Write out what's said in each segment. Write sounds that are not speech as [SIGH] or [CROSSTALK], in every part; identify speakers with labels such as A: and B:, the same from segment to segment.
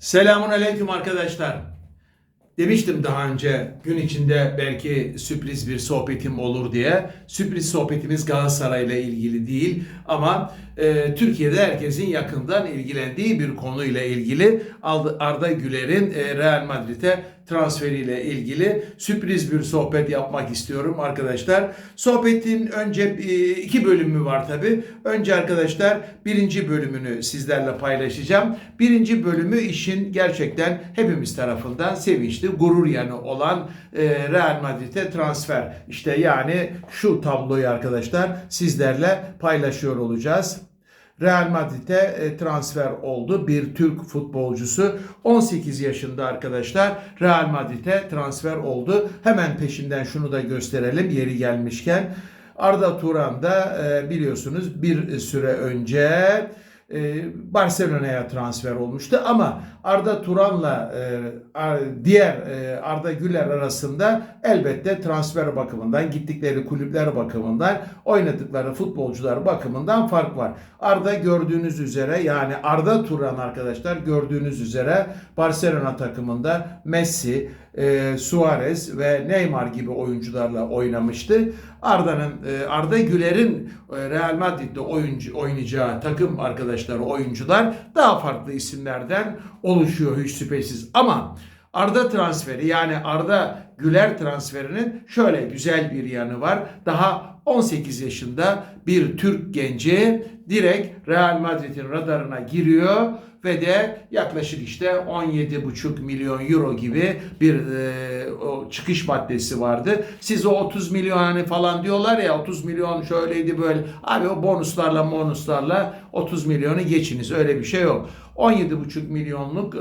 A: Selamun aleyküm arkadaşlar. Demiştim daha önce gün içinde belki sürpriz bir sohbetim olur diye. Sürpriz sohbetimiz Galatasaray ile ilgili değil ama e, Türkiye'de herkesin yakından ilgilendiği bir konuyla ilgili Arda Güler'in e, Real Madrid'e transferiyle ilgili sürpriz bir sohbet yapmak istiyorum arkadaşlar. Sohbetin önce e, iki bölümü var tabi. Önce arkadaşlar birinci bölümünü sizlerle paylaşacağım. Birinci bölümü işin gerçekten hepimiz tarafından sevinçli, gurur yanı olan e, Real Madrid'e transfer. İşte yani şu tabloyu arkadaşlar sizlerle paylaşıyor olacağız. Real Madrid'e e, transfer oldu. Bir Türk futbolcusu 18 yaşında arkadaşlar Real Madrid'e transfer oldu. Hemen peşinden şunu da gösterelim yeri gelmişken. Arda Turan da e, biliyorsunuz bir süre önce Barcelona'ya transfer olmuştu ama Arda Turan'la diğer Arda Güler arasında elbette transfer bakımından gittikleri kulüpler bakımından oynadıkları futbolcular bakımından fark var. Arda gördüğünüz üzere yani Arda Turan arkadaşlar gördüğünüz üzere Barcelona takımında Messi, Suarez ve Neymar gibi oyuncularla oynamıştı. Arda'nın Arda Güler'in Real Madrid'de oyuncu oynayacağı takım arkadaşları oyuncular daha farklı isimlerden oluşuyor hiç şüphesiz. Ama Arda transferi yani Arda Güler transferinin şöyle güzel bir yanı var. Daha 18 yaşında bir Türk genci direkt Real Madrid'in radarına giriyor ve de yaklaşık işte 17,5 milyon euro gibi bir e, o çıkış maddesi vardı. Siz o 30 milyon hani falan diyorlar ya 30 milyon şöyleydi böyle. Abi o bonuslarla bonuslarla 30 milyonu geçiniz öyle bir şey yok. 17,5 milyonluk e,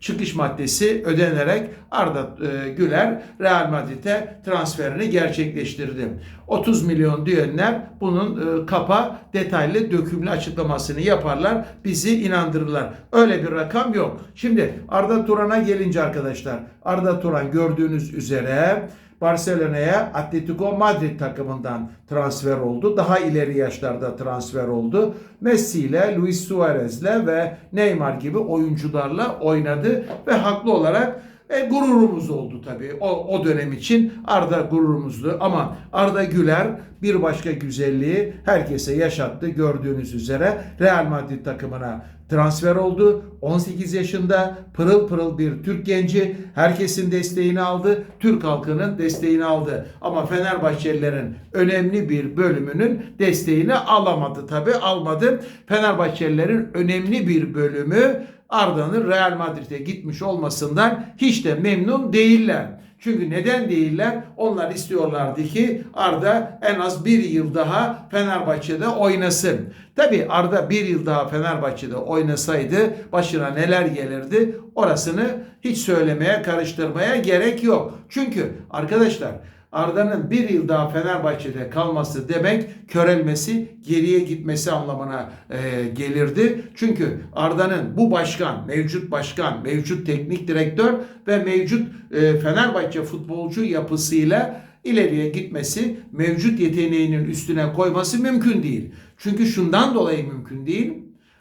A: çıkış maddesi ödenerek Arda e, Güler Real Madrid'e transferini gerçekleştirdi. 30 milyon diyenler bunun e, kapa detaylı dökümlü açıklamasını yaparlar. Bizi inandırırlar. Öyle bir rakam yok. Şimdi Arda Turan'a gelince arkadaşlar Arda Turan gördüğünüz üzere Barcelona'ya Atletico Madrid takımından transfer oldu. Daha ileri yaşlarda transfer oldu. Messi ile Luis Suarez ile ve Neymar gibi oyuncularla oynadı ve haklı olarak e, gururumuz oldu tabii. O, o dönem için Arda gururumuzdu ama Arda Güler bir başka güzelliği herkese yaşattı gördüğünüz üzere Real Madrid takımına transfer oldu. 18 yaşında pırıl pırıl bir Türk genci herkesin desteğini aldı. Türk halkının desteğini aldı. Ama Fenerbahçelilerin önemli bir bölümünün desteğini alamadı tabi almadı. Fenerbahçelilerin önemli bir bölümü Arda'nın Real Madrid'e gitmiş olmasından hiç de memnun değiller. Çünkü neden değiller? Onlar istiyorlardı ki Arda en az bir yıl daha Fenerbahçe'de oynasın. Tabi Arda bir yıl daha Fenerbahçe'de oynasaydı başına neler gelirdi orasını hiç söylemeye karıştırmaya gerek yok. Çünkü arkadaşlar Arda'nın bir yıl daha Fenerbahçe'de kalması demek körelmesi, geriye gitmesi anlamına e, gelirdi. Çünkü Arda'nın bu başkan, mevcut başkan, mevcut teknik direktör ve mevcut e, Fenerbahçe futbolcu yapısıyla ileriye gitmesi, mevcut yeteneğinin üstüne koyması mümkün değil. Çünkü şundan dolayı mümkün değil.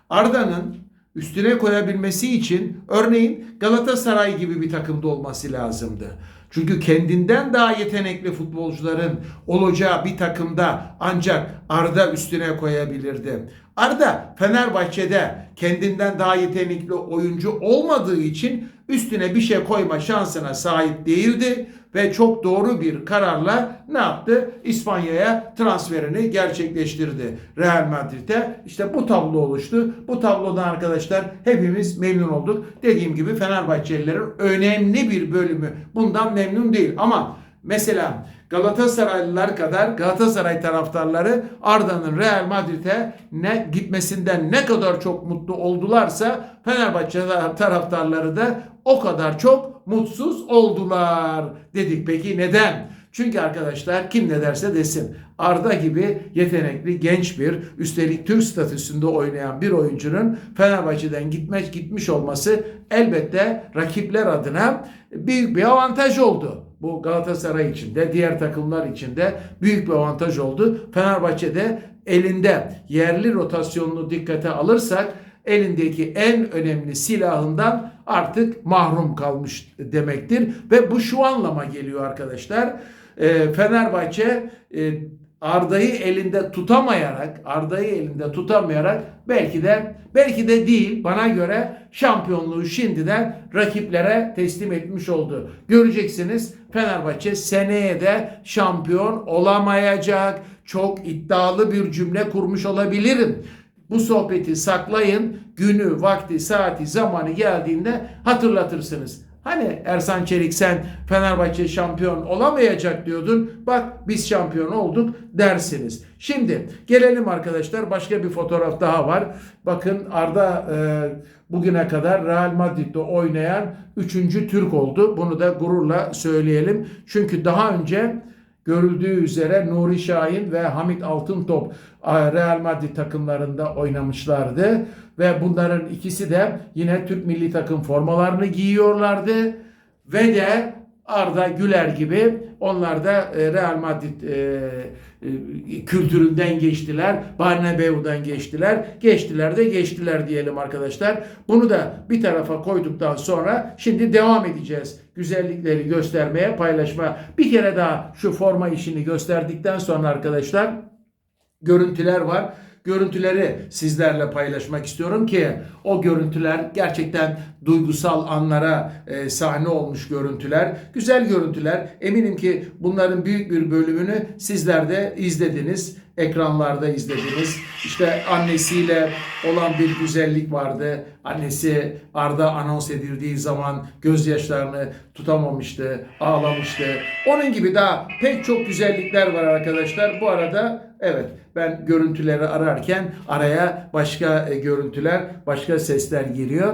A: Arda'nın üstüne koyabilmesi için örneğin Galatasaray gibi bir takımda olması lazımdı. Çünkü kendinden daha yetenekli futbolcuların olacağı bir takımda ancak Arda üstüne koyabilirdi. Arda Fenerbahçe'de kendinden daha yetenekli oyuncu olmadığı için üstüne bir şey koyma şansına sahip değildi ve çok doğru bir kararla ne yaptı? İspanya'ya transferini gerçekleştirdi. Real Madrid'e işte bu tablo oluştu. Bu tablodan arkadaşlar hepimiz memnun olduk. Dediğim gibi Fenerbahçelilerin önemli bir bölümü bundan memnun değil ama mesela Galatasaraylılar kadar Galatasaray taraftarları Arda'nın Real Madrid'e ne gitmesinden ne kadar çok mutlu oldularsa Fenerbahçe taraftarları da o kadar çok mutsuz oldular dedik. Peki neden? Çünkü arkadaşlar kim ne derse desin Arda gibi yetenekli genç bir üstelik Türk statüsünde oynayan bir oyuncunun Fenerbahçe'den gitmek gitmiş olması elbette rakipler adına büyük bir avantaj oldu. Bu Galatasaray için de diğer takımlar için de büyük bir avantaj oldu. Fenerbahçe'de elinde yerli rotasyonunu dikkate alırsak elindeki en önemli silahından artık mahrum kalmış demektir. Ve bu şu anlama geliyor arkadaşlar. E, Fenerbahçe e, Arda'yı elinde tutamayarak, Arda'yı elinde tutamayarak belki de belki de değil bana göre şampiyonluğu şimdiden rakiplere teslim etmiş oldu. Göreceksiniz Fenerbahçe seneye de şampiyon olamayacak. Çok iddialı bir cümle kurmuş olabilirim. Bu sohbeti saklayın. Günü, vakti, saati, zamanı geldiğinde hatırlatırsınız. Hani Ersan Çelik sen Fenerbahçe şampiyon olamayacak diyordun. Bak biz şampiyon olduk dersiniz. Şimdi gelelim arkadaşlar başka bir fotoğraf daha var. Bakın Arda e, bugüne kadar Real Madrid'de oynayan 3. Türk oldu. Bunu da gururla söyleyelim. Çünkü daha önce görüldüğü üzere Nuri Şahin ve Hamit Altıntop e, Real Madrid takımlarında oynamışlardı. Ve bunların ikisi de yine Türk milli takım formalarını giyiyorlardı. Ve de Arda Güler gibi onlar da e, Real Madrid e, e, kültüründen geçtiler. Barnabeu'dan geçtiler. Geçtiler de geçtiler diyelim arkadaşlar. Bunu da bir tarafa koyduktan sonra şimdi devam edeceğiz. Güzellikleri göstermeye, paylaşmaya. Bir kere daha şu forma işini gösterdikten sonra arkadaşlar görüntüler var. Görüntüleri sizlerle paylaşmak istiyorum ki o görüntüler gerçekten duygusal anlara e, sahne olmuş görüntüler. Güzel görüntüler. Eminim ki bunların büyük bir bölümünü sizler de izlediniz. Ekranlarda izlediniz. İşte annesiyle olan bir güzellik vardı. Annesi Arda anons edildiği zaman gözyaşlarını tutamamıştı, ağlamıştı. Onun gibi daha pek çok güzellikler var arkadaşlar. Bu arada evet ben görüntüleri ararken araya başka e, görüntüler, başka sesler giriyor.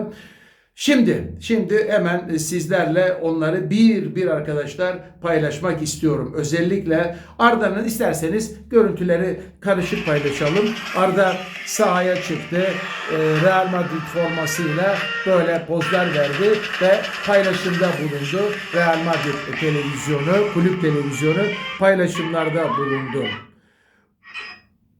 A: Şimdi, şimdi hemen sizlerle onları bir bir arkadaşlar paylaşmak istiyorum. Özellikle Arda'nın isterseniz görüntüleri karışık paylaşalım. Arda sahaya çıktı. e, Real Madrid formasıyla böyle pozlar verdi ve paylaşımda bulundu. Real Madrid televizyonu, kulüp televizyonu paylaşımlarda bulundu.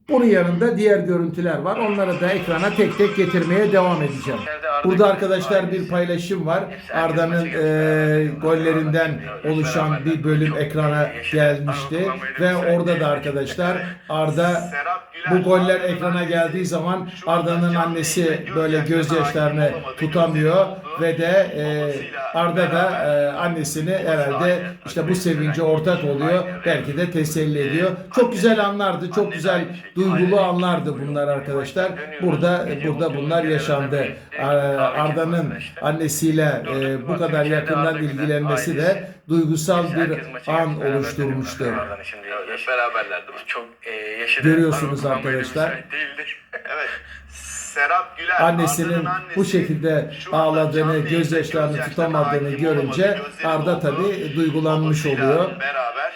A: Bunun yanında diğer görüntüler var. Onları da ekrana tek tek getirmeye devam edeceğim. Burada arkadaşlar bir paylaşım var. Arda'nın e, gollerinden oluşan bir bölüm ekrana gelmişti. Ve orada da arkadaşlar Arda bu goller ekrana geldiği zaman Arda'nın annesi böyle gözyaşlarını tutamıyor ve de e, Arda da e, annesini herhalde işte bu sevince ortak oluyor. Belki de teselli ediyor. Çok güzel anlardı. Çok güzel duygulu anlardı bunlar arkadaşlar. Burada burada bunlar yaşandı. Ar- Arda'nın annesiyle e, bu kadar yakından ilgilenmesi de duygusal bir an oluşturmuştu.
B: Çok e,
A: Görüyorsunuz
B: da-
A: arkadaşlar. [LAUGHS]
C: Evet. Serap Güler.
A: Annesinin
C: annesi
A: bu şekilde ağladığını, gözyaşlarını tutamadığını görünce Arda tabii duygulanmış oluyor.
C: Beraber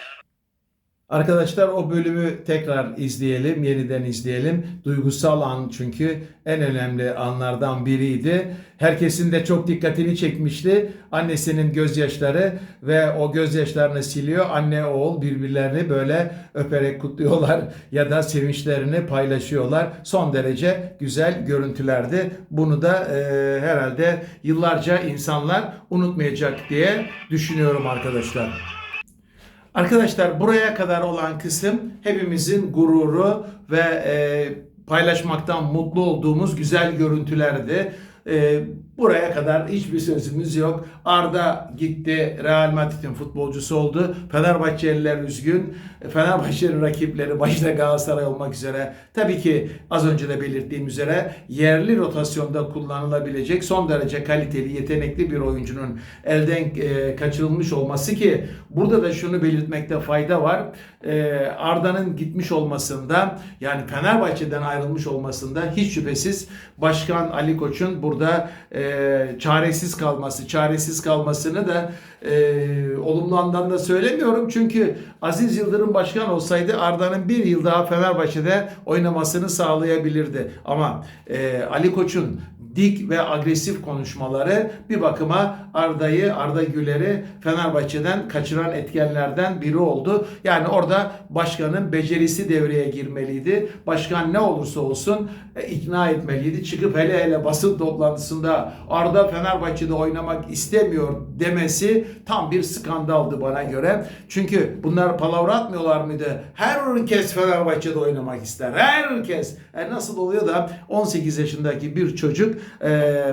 A: Arkadaşlar o bölümü tekrar izleyelim, yeniden izleyelim. Duygusal an çünkü en önemli anlardan biriydi. Herkesin de çok dikkatini çekmişti. Annesinin gözyaşları ve o gözyaşlarını siliyor. Anne oğul birbirlerini böyle öperek kutluyorlar [LAUGHS] ya da sevinçlerini paylaşıyorlar. Son derece güzel görüntülerdi. Bunu da e, herhalde yıllarca insanlar unutmayacak diye düşünüyorum arkadaşlar. Arkadaşlar buraya kadar olan kısım hepimizin gururu ve e, paylaşmaktan mutlu olduğumuz güzel görüntülerdi. E, buraya kadar hiçbir sözümüz yok. Arda gitti Real Madrid'in futbolcusu oldu. Fenerbahçeliler üzgün. Fenerbahçe'nin rakipleri başta Galatasaray olmak üzere tabii ki az önce de belirttiğim üzere yerli rotasyonda kullanılabilecek son derece kaliteli, yetenekli bir oyuncunun elden e, kaçırılmış olması ki burada da şunu belirtmekte fayda var. E, Arda'nın gitmiş olmasında yani Fenerbahçe'den ayrılmış olmasında hiç şüphesiz Başkan Ali Koç'un burada e, çaresiz kalması, çaresiz kalmasını da e, olumlu anlamda söylemiyorum. Çünkü Aziz Yıldırım başkan olsaydı Arda'nın bir yıl daha Fenerbahçe'de oynamasını sağlayabilirdi. Ama e, Ali Koç'un dik ve agresif konuşmaları bir bakıma Arda'yı, Arda Güler'i Fenerbahçe'den kaçıran etkenlerden biri oldu. Yani orada başkanın becerisi devreye girmeliydi. Başkan ne olursa olsun e, ikna etmeliydi. Çıkıp hele hele basın toplantısında Arda Fenerbahçe'de oynamak istemiyor demesi tam bir skandaldı bana göre. Çünkü bunlar palavra atmıyorlar mıydı? Herkes Fenerbahçe'de oynamak ister. Herkes. E nasıl oluyor da 18 yaşındaki bir çocuk e,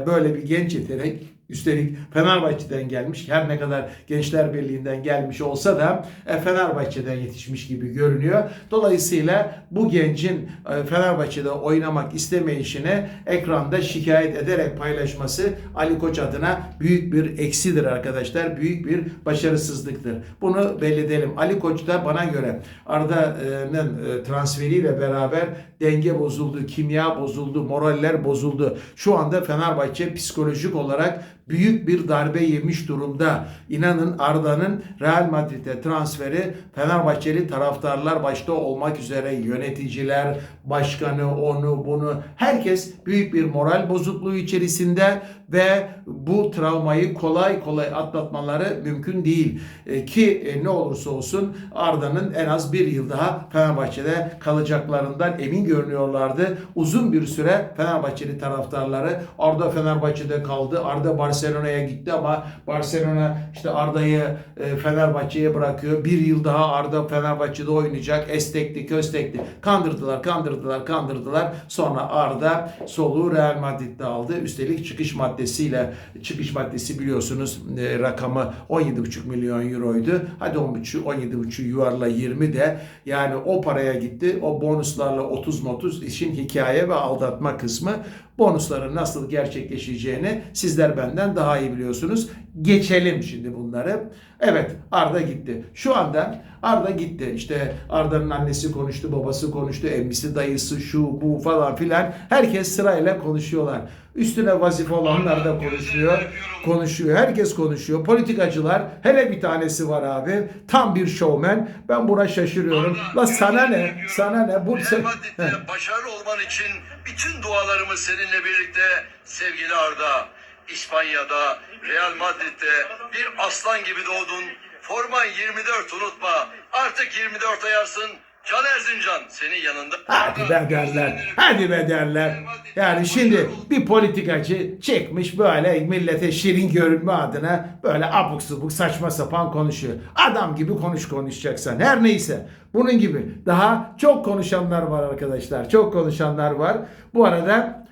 A: böyle bir genç yetenek Üstelik Fenerbahçe'den gelmiş. Her ne kadar Gençler Birliği'nden gelmiş olsa da e, Fenerbahçe'den yetişmiş gibi görünüyor. Dolayısıyla bu gencin e, Fenerbahçe'de oynamak istemeyişini ekranda şikayet ederek paylaşması Ali Koç adına büyük bir eksidir arkadaşlar. Büyük bir başarısızlıktır. Bunu belli. Ali Koç da bana göre Arda'nın e, transferiyle beraber denge bozuldu, kimya bozuldu, moraller bozuldu. Şu anda Fenerbahçe psikolojik olarak büyük bir darbe yemiş durumda. İnanın Arda'nın Real Madrid'e transferi Fenerbahçeli taraftarlar başta olmak üzere yöneticiler, başkanı, onu bunu herkes büyük bir moral bozukluğu içerisinde ve bu travmayı kolay kolay atlatmaları mümkün değil. E, ki e, ne olursa olsun Arda'nın en az bir yıl daha Fenerbahçe'de kalacaklarından emin görünüyorlardı. Uzun bir süre Fenerbahçeli taraftarları Arda Fenerbahçe'de kaldı. Arda Barcelona'ya gitti ama Barcelona işte Arda'yı e, Fenerbahçe'ye bırakıyor. Bir yıl daha Arda Fenerbahçe'de oynayacak. Estekli, köstekli. Kandırdılar, kandırdılar, kandırdılar. Sonra Arda soluğu Real Madrid'de aldı. Üstelik çıkış maddesiyle çıkış maddesi biliyorsunuz e, rakamı 17,5 milyon euroydu. Hadi 10,5 17,5 yuvarla 20 de yani o paraya gitti. O bonuslarla 30 30 işin hikaye ve aldatma kısmı. Bonusların nasıl gerçekleşeceğini sizler benden daha iyi biliyorsunuz. Geçelim şimdi bunları. Evet Arda gitti. Şu anda Arda gitti. İşte Arda'nın annesi konuştu, babası konuştu, emmisi, dayısı, şu bu falan filan. Herkes sırayla konuşuyorlar. Üstüne vazife olanlar da konuşuyor. Konuşuyor. Herkes konuşuyor. Politikacılar hele bir tanesi var abi. Tam bir şovmen. Ben buna şaşırıyorum. La sana ne? Sana ne? Bu
D: Madrid'de başarılı olman için bütün dualarımız seninle birlikte sevgili Arda. İspanya'da, Real Madrid'de bir aslan gibi doğdun. Forman 24 unutma. Artık 24 ayarsın. Can Erzincan senin yanında.
A: Hadi be derler. Hadi be derler. Yani şimdi bir politikacı çıkmış böyle millete şirin görünme adına böyle abuk subuk saçma sapan konuşuyor. Adam gibi konuş konuşacaksan. Her neyse. Bunun gibi daha çok konuşanlar var arkadaşlar. Çok konuşanlar var. Bu arada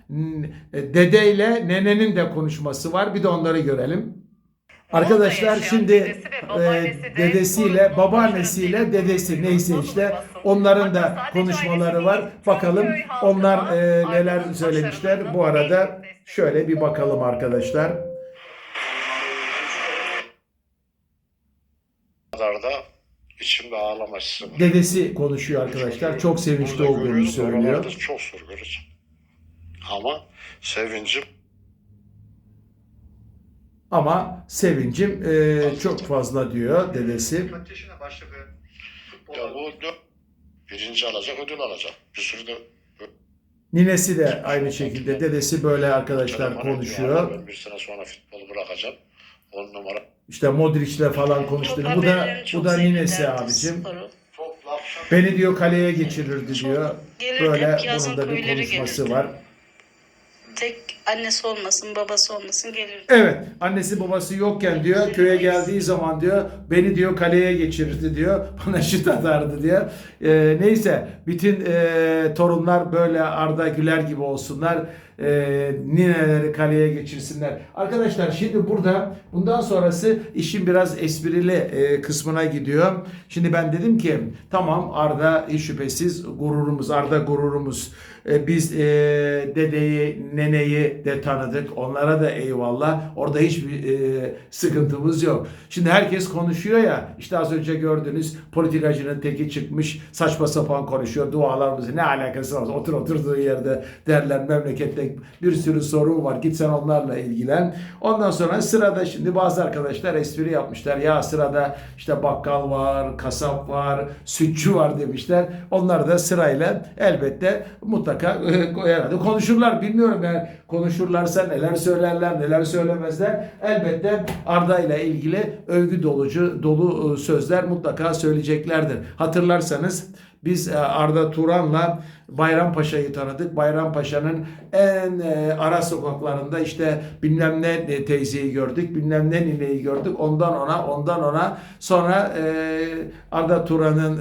A: dedeyle nenenin de konuşması var. Bir de onları görelim. Arkadaşlar şimdi
E: dedesi ve
A: e, dedesiyle, babaannesiyle, dedesi neyse işte onların da konuşmaları var. Bakalım onlar e, neler söylemişler. Bu arada şöyle bir bakalım arkadaşlar.
F: içimde ağlaması.
A: Dedesi konuşuyor arkadaşlar. Çok sevinçli olduğunu söylüyor.
F: çok görürüz. Ama sevincim
A: Ama sevincim e, çok fazla diyor dedesi.
F: Ya bu birinci alacak ödül alacak. Bir sürü de
A: Ninesi de aynı şekilde dedesi böyle arkadaşlar konuşuyor.
F: Ben bir sene sonra futbolu bırakacağım. On numara.
A: İşte Modric'le falan konuştu. Bu da bu da ninesi abicim. Beni diyor kaleye geçirirdi diyor. Böyle bunun da bir konuşması var.
G: Tek annesi olmasın, babası olmasın gelirdi.
A: Evet, annesi babası yokken diyor, köye geldiği zaman diyor, beni diyor kaleye geçirirdi diyor, [LAUGHS] bana şut atardı diyor. Ee, neyse, bütün e, torunlar böyle Arda Güler gibi olsunlar, e, nineleri kaleye geçirsinler. Arkadaşlar şimdi burada, bundan sonrası işin biraz esprili e, kısmına gidiyor. Şimdi ben dedim ki, tamam Arda hiç şüphesiz gururumuz, Arda gururumuz. E, biz e, dedeyi, neneyi de tanıdık. Onlara da eyvallah. Orada hiçbir e, sıkıntımız yok. Şimdi herkes konuşuyor ya. işte az önce gördünüz politikacının teki çıkmış saçma sapan konuşuyor. Dualarımızı ne alakası var? Otur oturduğu yerde derler memlekette bir sürü sorun var. Git sen onlarla ilgilen. Ondan sonra sırada şimdi bazı arkadaşlar espri yapmışlar. Ya sırada işte bakkal var, kasap var, sütçü var demişler. Onlar da sırayla elbette mutlaka e, herhalde konuşurlar. Bilmiyorum yani konuşurlarsa neler söylerler, neler söylemezler. Elbette Arda ile ilgili övgü dolucu dolu e, sözler mutlaka söyleyeceklerdir. Hatırlarsanız biz e, Arda Turan'la Bayrampaşa'yı tanıdık. Bayrampaşa'nın en e, ara sokaklarında işte bilmem ne e, teyzeyi gördük, bilmem ne nineyi gördük. Ondan ona, ondan ona. Sonra Arda Turan'ın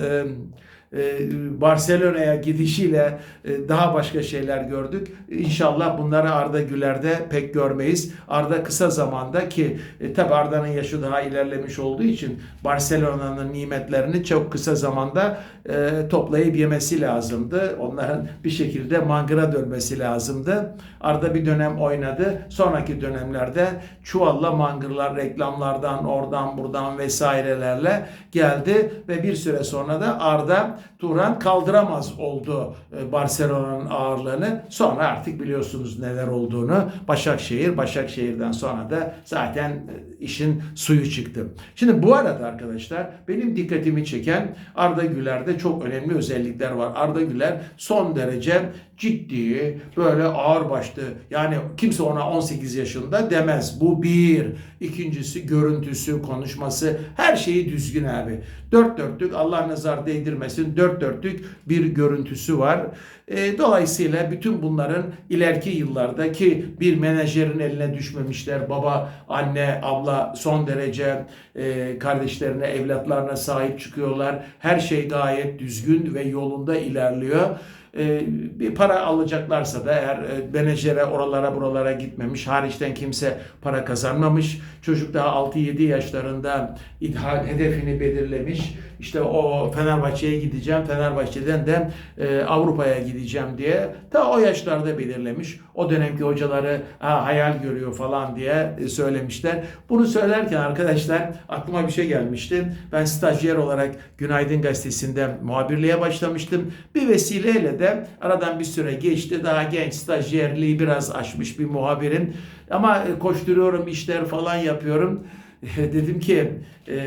A: Barcelona'ya gidişiyle e, daha başka şeyler gördük. İnşallah bunları Arda Güler'de pek görmeyiz. Arda kısa zamanda ki e, tabi Arda'nın yaşı daha ilerlemiş olduğu için Barcelona'nın nimetlerini çok kısa zamanda e, toplayıp yemesi lazımdı. Onların bir şekilde mangıra dönmesi lazımdı. Arda bir dönem oynadı. Sonraki dönemlerde çuvalla mangırlar reklamlardan oradan buradan vesairelerle geldi ve bir süre sonra da Arda Turan kaldıramaz oldu e, Barcelona'nın ağırlığını. Sonra artık biliyorsunuz neler olduğunu. Başakşehir, Başakşehir'den sonra da zaten e, işin suyu çıktı. Şimdi bu arada arkadaşlar benim dikkatimi çeken Arda Güler'de çok önemli özellikler var. Arda Güler son derece ciddi, böyle ağırbaşlı. Yani kimse ona 18 yaşında demez. Bu bir. İkincisi görüntüsü, konuşması, her şeyi düzgün abi. Dört dörtlük Allah nazar değdirmesin. Dört dörtlük bir görüntüsü var. E, dolayısıyla bütün bunların ileriki yıllardaki bir menajerin eline düşmemişler. Baba, anne, abla son derece e, kardeşlerine, evlatlarına sahip çıkıyorlar. Her şey gayet düzgün ve yolunda ilerliyor. E, bir para alacaklarsa da eğer e, menajere oralara buralara gitmemiş, hariçten kimse para kazanmamış, çocuk daha 6-7 yaşlarında idhal hedefini belirlemiş, işte o Fenerbahçe'ye gideceğim, Fenerbahçe'den de e, Avrupa'ya gideceğim diye ta o yaşlarda belirlemiş. O dönemki hocaları ha, hayal görüyor falan diye e, söylemişler. Bunu söylerken arkadaşlar aklıma bir şey gelmişti. Ben stajyer olarak Günaydın Gazetesi'nde muhabirliğe başlamıştım. Bir vesileyle de aradan bir süre geçti. Daha genç stajyerliği biraz aşmış bir muhabirim. Ama e, koşturuyorum işler falan yapıyorum. [LAUGHS] dedim ki e,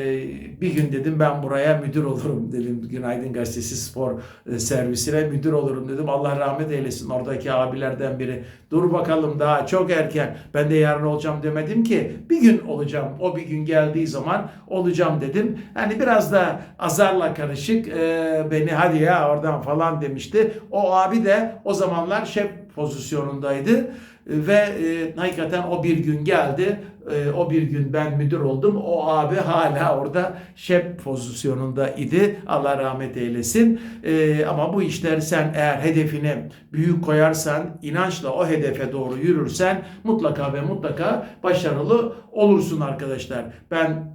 A: bir gün dedim ben buraya müdür olurum dedim. Günaydın Gazetesi spor e, servisine müdür olurum dedim. Allah rahmet eylesin oradaki abilerden biri. Dur bakalım daha çok erken. Ben de yarın olacağım demedim ki. Bir gün olacağım. O bir gün geldiği zaman olacağım dedim. Yani biraz da azarla karışık e, beni hadi ya oradan falan demişti. O abi de o zamanlar şef pozisyonundaydı ve e, hakikaten o bir gün geldi. E, o bir gün ben müdür oldum. O abi hala orada şef pozisyonunda idi. Allah rahmet eylesin. E, ama bu işler sen eğer hedefini büyük koyarsan, inançla o hedefe doğru yürürsen mutlaka ve mutlaka başarılı olursun arkadaşlar. Ben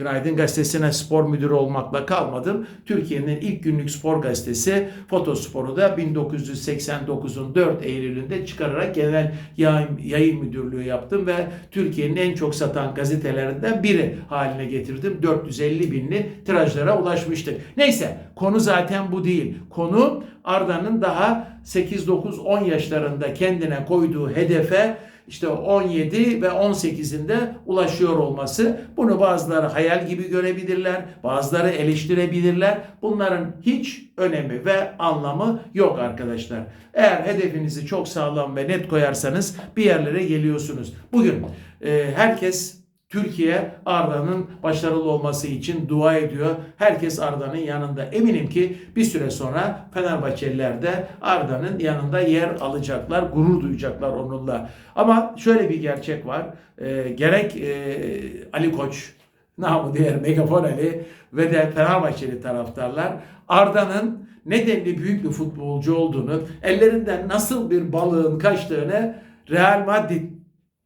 A: Günaydın Gazetesi'ne spor müdürü olmakla kalmadım. Türkiye'nin ilk günlük spor gazetesi Fotospor'u da 1989'un 4 Eylül'ünde çıkararak genel yayın, yayın müdürlüğü yaptım ve Türkiye'nin en çok satan gazetelerinden biri haline getirdim. 450 binli tirajlara ulaşmıştık. Neyse konu zaten bu değil. Konu Arda'nın daha 8-9-10 yaşlarında kendine koyduğu hedefe işte 17 ve 18'inde ulaşıyor olması. Bunu bazıları hayal gibi görebilirler, bazıları eleştirebilirler. Bunların hiç önemi ve anlamı yok arkadaşlar. Eğer hedefinizi çok sağlam ve net koyarsanız bir yerlere geliyorsunuz. Bugün e, herkes Türkiye Arda'nın başarılı olması için dua ediyor. Herkes Arda'nın yanında. Eminim ki bir süre sonra Fenerbahçeliler de Arda'nın yanında yer alacaklar, gurur duyacaklar onunla. Ama şöyle bir gerçek var. Ee, gerek e, Ali Koç, namı diğer Megafon Ali ve de Fenerbahçeli taraftarlar Arda'nın ne denli büyük bir futbolcu olduğunu, ellerinden nasıl bir balığın kaçtığını Real Madrid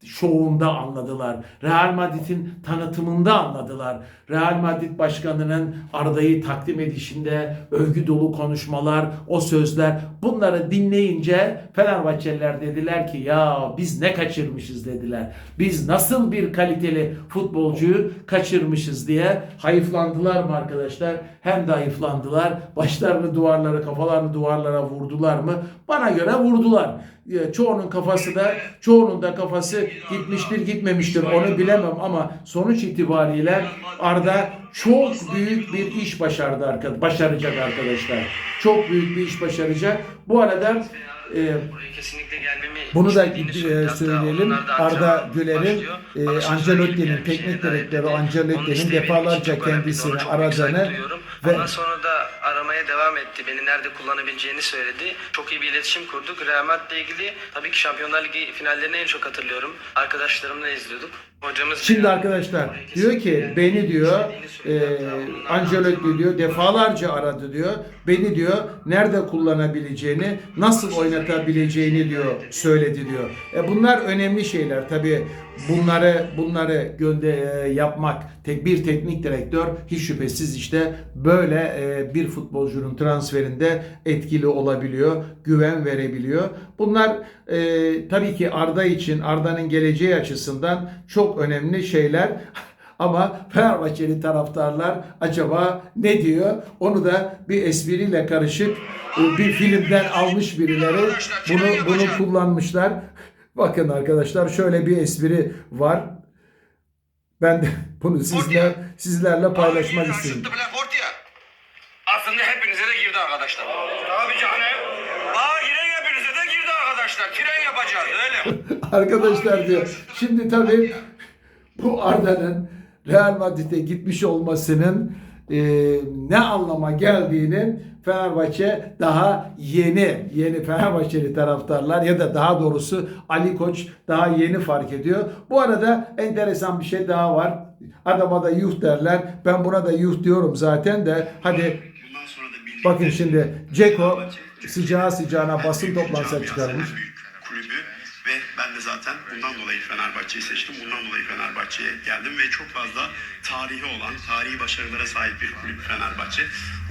A: şovunda anladılar. Real Madrid'in tanıtımında anladılar. Real Madrid başkanının Arda'yı takdim edişinde övgü dolu konuşmalar, o sözler bunları dinleyince Fenerbahçeliler dediler ki ya biz ne kaçırmışız dediler. Biz nasıl bir kaliteli futbolcuyu kaçırmışız diye hayıflandılar mı arkadaşlar? Hem de hayıflandılar. Başlarını duvarlara, kafalarını duvarlara vurdular mı? Bana göre vurdular. E, çoğunun kafası da çoğunun da kafası gitmiştir gitmemiştir onu bilemem ama sonuç itibariyle Arda çok büyük bir iş başardı arkadaşlar. Başaracak arkadaşlar. Çok büyük bir iş başaracak. Bu arada e, bunu da e, söyleyelim. Arda Güler'in e, Ancelotti'nin teknik direktörü Ancelotti'nin defalarca kendisini aradığını ve
B: sonra da aramaya devam etti. Beni nerede kullanabileceğini söyledi. Çok iyi bir iletişim kurduk. Real Madrid'le ilgili tabii ki Şampiyonlar Ligi finallerini en çok hatırlıyorum. Arkadaşlarımla izliyorduk. Hocamız
A: Şimdi arkadaşlar diyor ki beni diyor e, Ancelotti diyor defalarca aradı diyor. Beni diyor nerede kullanabileceğini, nasıl oynatabileceğini diyor söyledi diyor. E bunlar önemli şeyler tabii. Bunları bunları gönde e, yapmak tek bir teknik direktör hiç şüphesiz işte böyle e, bir futbolcunun transferinde etkili olabiliyor, güven verebiliyor. Bunlar e, tabii ki Arda için, Arda'nın geleceği açısından çok önemli şeyler. Ama Fenerbahçeli taraftarlar acaba ne diyor? Onu da bir espriyle karışık e, bir filmden almış birileri bunu bunu kullanmışlar. Bakın arkadaşlar şöyle bir espri var. Ben de bunu sizle sizlerle paylaşmak istedim.
D: Aslında hepinize de girdi arkadaşlar. Abi canım. Bana giren hepinize de girdi arkadaşlar. Tren yapacağız öyle. [LAUGHS]
A: Arkadaşlar diyor. Şimdi tabii bu Arda'nın Real Madrid'e gitmiş olmasının e, ne anlama geldiğini Fenerbahçe daha yeni yeni Fenerbahçeli taraftarlar ya da daha doğrusu Ali Koç daha yeni fark ediyor. Bu arada enteresan bir şey daha var. Adama da yuh derler. Ben buna da yuh diyorum zaten de. Hadi bakın şimdi Ceko sıcağı sıcağına basın toplantısı çıkarmış.
E: Kulübü ve ben de zaten bundan dolayı Fenerbahçe'yi seçtim. Bundan dolayı Fenerbahçe'ye geldim ve çok fazla tarihi olan, tarihi başarılara sahip bir kulüp Fenerbahçe.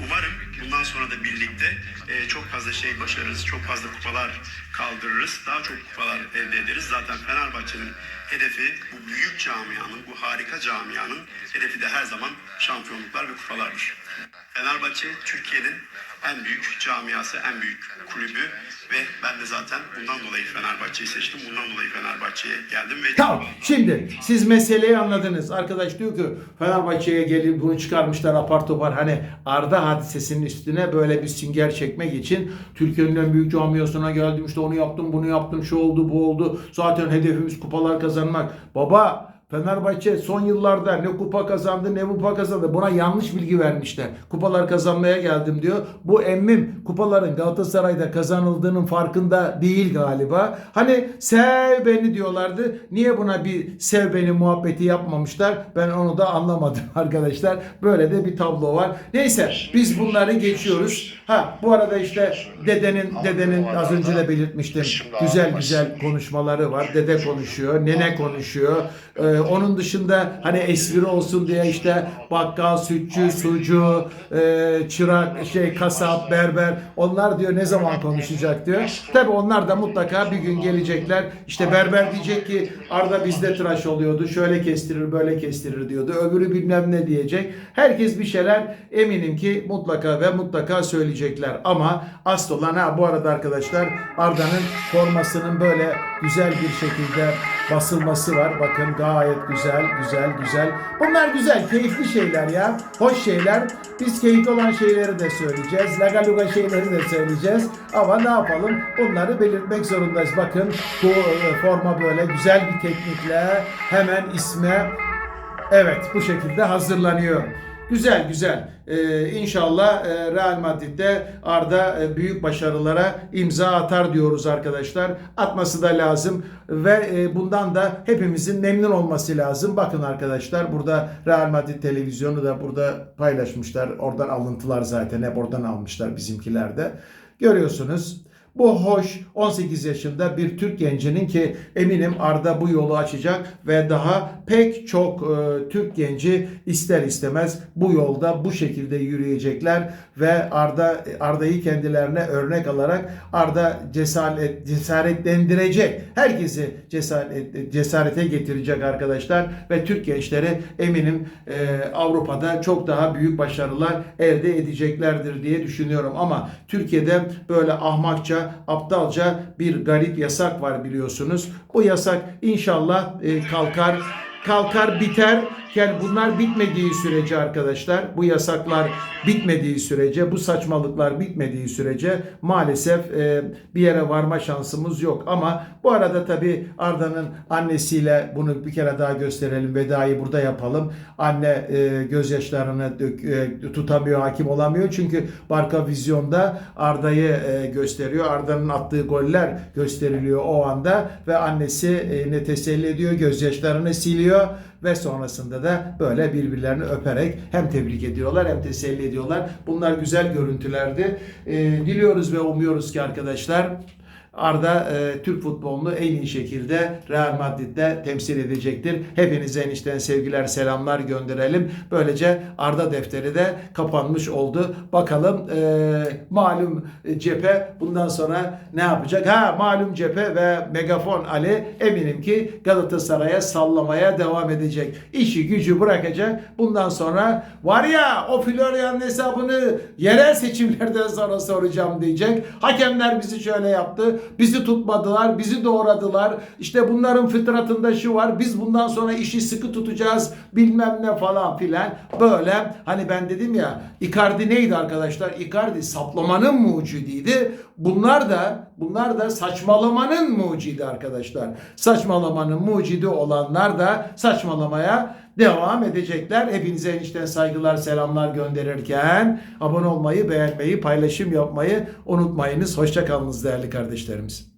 E: Umarım bundan sonra da birlikte e, çok fazla şey başarırız, çok fazla kupalar kaldırırız, daha çok kupalar elde ederiz. Zaten Fenerbahçe'nin hedefi bu büyük camianın, bu harika camianın hedefi de her zaman şampiyonluklar ve kupalardır. Fenerbahçe Türkiye'nin en büyük camiası, en büyük kulübü ve ben de zaten bundan dolayı Fenerbahçe'yi seçtim. Bundan dolayı Fenerbahçe'ye geldim ve
A: Tamam. Şimdi siz meseleyi anladınız. Arkadaş diyor ki Fenerbahçe'ye gelip bunu çıkarmışlar apar topar. Hani Arda hadisesinin üstüne böyle bir sünger çekmek için Türkiye'nin en büyük camiasına geldim işte onu yaptım bunu yaptım şu oldu bu oldu. Zaten hedefimiz kupalar kazanmak. Baba Fenerbahçe son yıllarda ne kupa kazandı ne kupa kazandı. Buna yanlış bilgi vermişler. Kupalar kazanmaya geldim diyor. Bu emmim kupaların Galatasaray'da kazanıldığının farkında değil galiba. Hani sev beni diyorlardı. Niye buna bir sev beni muhabbeti yapmamışlar? Ben onu da anlamadım [LAUGHS] arkadaşlar. Böyle de bir tablo var. Neyse biz bunları geçiyoruz. Ha bu arada işte dedenin dedenin az önce de belirtmiştim. Güzel güzel konuşmaları var. Dede konuşuyor, nene konuşuyor. Ee, onun dışında hani espri olsun diye işte bakkal, sütçü, sucu, e, çırak, şey kasap, berber onlar diyor ne zaman konuşacak diyor. Tabi onlar da mutlaka bir gün gelecekler. İşte berber diyecek ki Arda bizde tıraş oluyordu. Şöyle kestirir, böyle kestirir diyordu. Öbürü bilmem ne diyecek. Herkes bir şeyler eminim ki mutlaka ve mutlaka söyleyecekler. Ama asıl olan ha bu arada arkadaşlar Arda'nın formasının böyle güzel bir şekilde basılması var. Bakın gayet güzel, güzel, güzel. Bunlar güzel, keyifli şeyler ya. Hoş şeyler. Biz keyifli olan şeyleri de söyleyeceğiz. Lagaluga şeyleri de söyleyeceğiz. Ama ne yapalım? Bunları belirtmek zorundayız. Bakın bu e, forma böyle güzel bir teknikle hemen isme Evet bu şekilde hazırlanıyor. Güzel güzel. Ee, inşallah e, Real Madrid'de Arda e, büyük başarılara imza atar diyoruz arkadaşlar. Atması da lazım ve e, bundan da hepimizin memnun olması lazım. Bakın arkadaşlar burada Real Madrid televizyonu da burada paylaşmışlar. Oradan alıntılar zaten hep oradan almışlar bizimkiler de. Görüyorsunuz. Bu hoş 18 yaşında bir Türk gencinin ki eminim Arda bu yolu açacak ve daha pek çok e, Türk genci ister istemez bu yolda bu şekilde yürüyecekler ve Arda Arda'yı kendilerine örnek alarak Arda cesaret cesaretlendirecek. Herkesi cesaret cesarete getirecek arkadaşlar ve Türk gençleri eminim e, Avrupa'da çok daha büyük başarılar elde edeceklerdir diye düşünüyorum ama Türkiye'de böyle ahmakça Aptalca bir garip yasak var biliyorsunuz. Bu yasak inşallah e, kalkar kalkar biter. Yani bunlar bitmediği sürece arkadaşlar, bu yasaklar bitmediği sürece, bu saçmalıklar bitmediği sürece maalesef e, bir yere varma şansımız yok. Ama bu arada tabii Arda'nın annesiyle bunu bir kere daha gösterelim. Vedayı burada yapalım. Anne e, gözyaşlarını dök, e, tutamıyor, hakim olamıyor. Çünkü Barka Vizyon'da Arda'yı e, gösteriyor. Arda'nın attığı goller gösteriliyor o anda ve annesi e, ne teselli ediyor, gözyaşlarını siliyor ve sonrasında da böyle birbirlerini öperek hem tebrik ediyorlar hem teselli ediyorlar. Bunlar güzel görüntülerdi. E, diliyoruz ve umuyoruz ki arkadaşlar Arda e, Türk futbolunu en iyi şekilde Real Madrid'de temsil edecektir. Hepinize enişten sevgiler, selamlar gönderelim. Böylece Arda defteri de kapanmış oldu. Bakalım e, malum cephe bundan sonra ne yapacak? Ha malum cephe ve Megafon Ali eminim ki Galatasaray'a sallamaya devam edecek. İşi gücü bırakacak. Bundan sonra var ya o Florian hesabını yerel seçimlerden sonra soracağım diyecek. Hakemler bizi şöyle yaptı. Bizi tutmadılar, bizi doğradılar. İşte bunların fıtratında şu var. Biz bundan sonra işi sıkı tutacağız. Bilmem ne falan filan. Böyle hani ben dedim ya Icardi neydi arkadaşlar? Icardi saplamanın mucidiydi. Bunlar da bunlar da saçmalamanın mucidi arkadaşlar. Saçmalamanın mucidi olanlar da saçmalamaya devam edecekler. Hepinize enişten saygılar, selamlar gönderirken abone olmayı, beğenmeyi, paylaşım yapmayı unutmayınız. Hoşçakalınız değerli kardeşlerimiz.